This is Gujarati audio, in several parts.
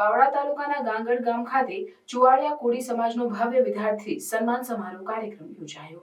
બાવળા તાલુકાના ગાંગડ ગામ ખાતે ચુવાડિયા કોળી સમાજનો ભવ્ય વિદ્યાર્થી સન્માન સમારોહ કાર્યક્રમ યોજાયો.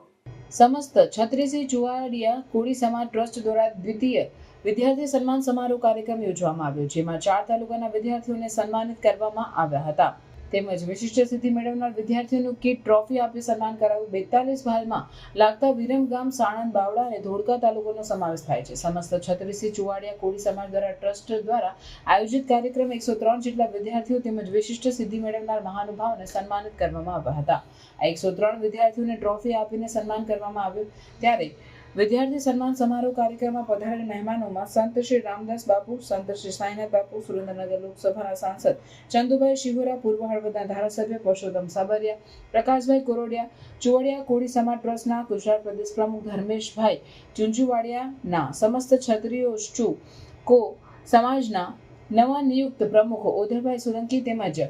સમસ્ત છત્રીસી ચુવાડિયા કોળી સમાજ ટ્રસ્ટ દ્વારા દ્વિતીય વિદ્યાર્થી સન્માન સમારોહ કાર્યક્રમ યોજવામાં આવ્યો, જેમાં ચાર તાલુકાના વિદ્યાર્થીઓને સન્માનિત કરવામાં આવ્યા હતા. તેમજ વિશિષ્ટ સિદ્ધિ મેળવનાર વિદ્યાર્થીઓનું કીટ, ટ્રોફી આપી સન્માન કરાવ્યું બેતાલીસ ભાલમાં લાગતા વિરમગામ સાણંદ, બાવળા અને ધોળકા તાલુકાનો સમાવેશ થાય છે. સમસ્ત છત્રીસી ચુવાડિયા કોળી સમાજ દ્વારા ટ્રસ્ટ દ્વારા આયોજિત કાર્યક્રમ એકસો ત્રણ જેટલા વિદ્યાર્થીઓ તેમજ વિશિષ્ટ સિદ્ધિ મેળવનાર મહાનુભાવોને સન્માનિત કરવામાં આવ્યા હતા. આ એકસો ત્રણ વિદ્યાર્થીઓને ટ્રોફી આપીને સન્માન કરવામાં આવ્યું ત્યારે વિદ્યાર્થી સન્માન સમારોહ કાર્યક્રમમાં પધારેલ મહેમાનોમાં સંત શ્રી રામદાસ બાપુ, સંત શ્રી સાંઈનાથ બાપુ, સુરેન્દ્રનગર લોકસભાના સાંસદ ચંદુભાઈ શિહોરા, પૂર્વ હળવદના ધારાસભ્ય પરસોત્તમ સાબરિયા, પ્રકાશભાઈ કોરોડિયા, ચુવડિયા કોળી સમાજ ટ્રસ્ટના ગુજરાત પ્રદેશ પ્રમુખ ધર્મેશભાઈ ચુંચુવાડિયાના સમસ્ત ક્ષત્રિયો ચુ કો સમાજના નવા નિયુક્ત પ્રમુખ ઓધરભાઈ સોલંકી તેમજ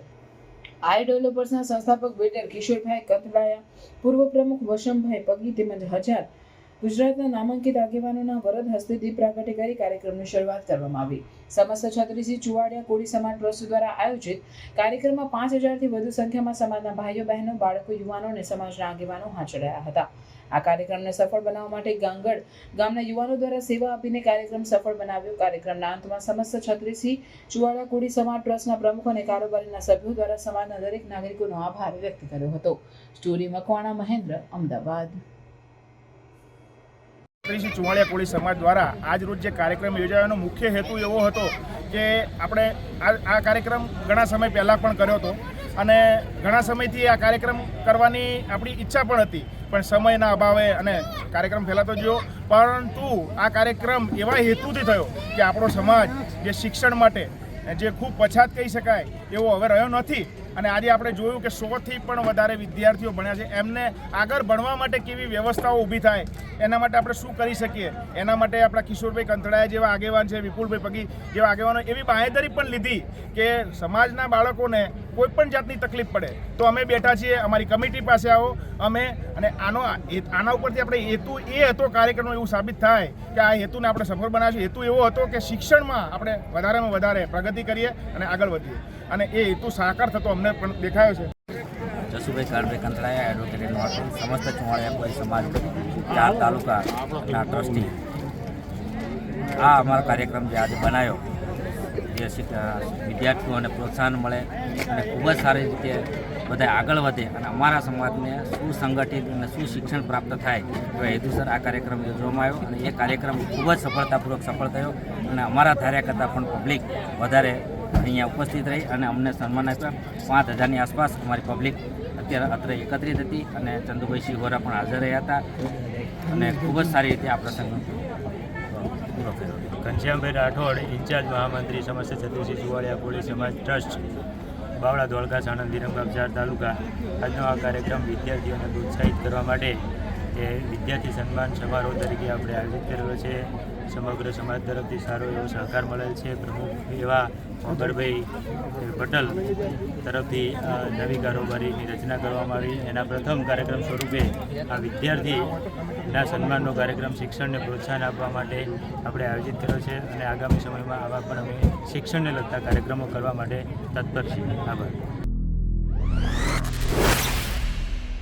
આઈ ડેવલપર્સના સંસ્થાપક બિલ્ડર કિશોરભાઈ કંથડાયા પૂર્વ પ્રમુખ વસમભાઈ પગી તેમજ હજાર ગુજરાતના નામાંકિત આગેવાનોના વરદ હસ્તે દીપ પ્રાગટ્ય કરી કાર્યક્રમની શરૂઆત કરવામાં આવી. સમસ્ત છત્રીસી ચુવાડિયા કોળી સમાજ ટ્રસ્ટ દ્વારા આયોજિત કાર્યક્રમમાં પાંચ હજારથી વધુ સંખ્યામાં સમાજના ભાઈઓ, બહેનો, બાળકો, યુવાનો અને સમાજના આગેવાનો હાજર રહ્યા હતા. આ કાર્યક્રમને સફળ બનાવવા માટે ગાંગડ ગામના યુવાનો દ્વારા સેવા આપીને કાર્યક્રમ સફળ બનાવ્યો. કાર્યક્રમના અંતમાં સમસ્ત છત્રીસી ચુવાડા કોળી સમાજ ટ્રસ્ટના પ્રમુખ અને કારોબારીના સભ્યો દ્વારા સમાજના દરેક નાગરિકોનો આભાર વ્યક્ત કર્યો હતો. સ્ટોરી મકવાણા મહેન્દ્ર, અમદાવાદ. શ્રી ચુવાડિયા કોળી સમાજ દ્વારા આજ રોજ જે કાર્યક્રમ યોજાયોનો મુખ્ય હેતુ એવો હતો કે આપણે આ કાર્યક્રમ ઘણા સમય પહેલાં પણ કર્યો હતો અને ઘણા સમયથી આ કાર્યક્રમ કરવાની આપણી ઈચ્છા પણ હતી, પણ સમયના અભાવે અને કાર્યક્રમ ફેલાતો ગયો પરંતુ આ કાર્યક્રમ એવા હેતુથી થયો કે આપણો સમાજ જે શિક્ષણ માટે જે ખૂબ પછાત કહી શકાય એવો હવે રહ્યો નથી. અને આજે આપણે જોયું કે સોથી પણ વધારે વિદ્યાર્થીઓ ભણ્યા છે. એમને આગળ ભણવા માટે કેવી વ્યવસ્થાઓ ઊભી થાય, એના માટે આપણે શું કરી શકીએ? એના માટે આપણા કિશોરભાઈ કંથળાએ જેવા આગેવાન છે, વિપુલભાઈ પગી જેવા આગેવાનો, એવી બાંહેધરી પણ લીધી કે સમાજના બાળકોને કોઈ પણ જાતની તકલીફ પડે તો અમે બેઠા છીએ, અમારી કમિટી પાસે આવો, અમે અને આનો આના ઉપરથી આપણે હેતુ એ હતો કાર્યક્રમનો એવું સાબિત થાય કે આ હેતુને આપણે સફળ બનાવીશું. હેતુ એવો હતો કે શિક્ષણમાં આપણે વધારેમાં વધારે પ્રગતિ કરીએ અને આગળ વધીએ. અને એ હેતુ સાકાર થતો અમને પણ દેખાયો છે. જસુભાઈ કાળભાઈ કંતળાયા એડવોકેટ નોટરી સમસ્ત ચુંવાળિયા કોઈ સમાજ ચાર તાલુકાના ટ્રસ્ટી આ અમારો કાર્યક્રમ જે આજે બનાવ્યો, જે વિદ્યાર્થીઓને પ્રોત્સાહન મળે અને ખૂબ જ સારી રીતે બધા આગળ વધે અને અમારા સમાજને સુસંગઠિત અને સુશિક્ષણ પ્રાપ્ત થાય એવા હેતુસર આ કાર્યક્રમ યોજવામાં આવ્યો અને એ કાર્યક્રમ ખૂબ જ સફળતાપૂર્વક સફળ થયો અને અમારા ધાર્યા કરતાં પણ પબ્લિક વધારે અહીંયા ઉપસ્થિત રહી અને અમને સન્માન આપ્યા. પાંચ હજારની આસપાસ અમારી પબ્લિક અત્યારે અત્રે એકત્રિત હતી અને ચંદુભાઈ શિહોરા પણ હાજર રહ્યા હતા. અને ખૂબ જ સારી રીતે આ પ્રસંગ ઘનશ્યામભાઈ રાઠોડ, ઇન્ચાર્જ મહામંત્રી, સમસ્ત છત્રીસી ચુવાડિયા કોળી સમાજ ટ્રસ્ટ, બાવળા ધોળકા સાણંદ વિરમગામ તાલુકા. આજનો આ કાર્યક્રમ વિદ્યાર્થીઓને પ્રોત્સાહિત કરવા માટે એ વિદ્યાર્થી સન્માન સમારોહ તરીકે આપણે આયોજિત કરેલો છે. સમગ્ર સમાજ તરફથી સારો એવો સહકાર મળેલ છે. પ્રમુખ એવા મોગરભાઈ પટેલ તરફથી નવી કારોબારીની રચના કરવામાં આવી. એના પ્રથમ કાર્યક્રમ સ્વરૂપે આ વિદ્યાર્થીના સન્માનનો કાર્યક્રમ શિક્ષણને પ્રોત્સાહન આપવા માટે આપણે આયોજિત કર્યો છે અને આગામી સમયમાં આવા પણ અમે શિક્ષણને લગતા કાર્યક્રમો કરવા માટે તત્પર છીએ. આભાર.